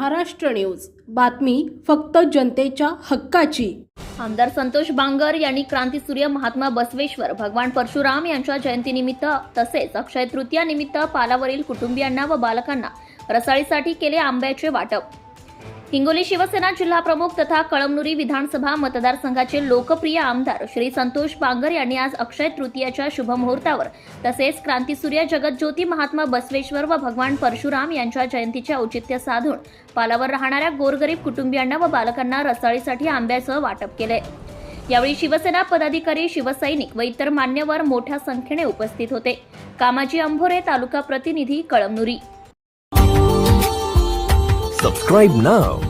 Maharashtra news. बातमी फक्त जनतेच्या हक्काची. आमदार संतोष बांगर यांनी क्रांतीसूर्य महात्मा बसवेश्वर भगवान परशुराम यांच्या जयंतीनिमित्त तसेच अक्षय तृतीया निमित्त पालावरील कुटुंबियांना व बालकांना रसाळीसाठी केले आंब्याचे वाटप. हिंगोली शिवसेना जिल्हा प्रमुख तथा कळमनुरी विधानसभा मतदारसंघाचे लोकप्रिय आमदार श्री संतोष बांगर यांनी आज अक्षय तृतीयाच्या शुभमुहूर्तावर तसेच क्रांतीसूर्य जगज्योती महात्मा बसवेश्वर व भगवान परशुराम यांच्या जयंतीचे औचित्य साधून पालावर राहणाऱ्या गोरगरीब कुटुंबियांना व बालकांना रसाळीसाठी आंब्याचं वाटप केलंय यावेळी शिवसेना पदाधिकारी शिवसैनिक व इतर मान्यवर मोठ्या संख्येने उपस्थित होते. कामाजी अंभोरे तालुका प्रतिनिधी कळमनुरी. Subscribe now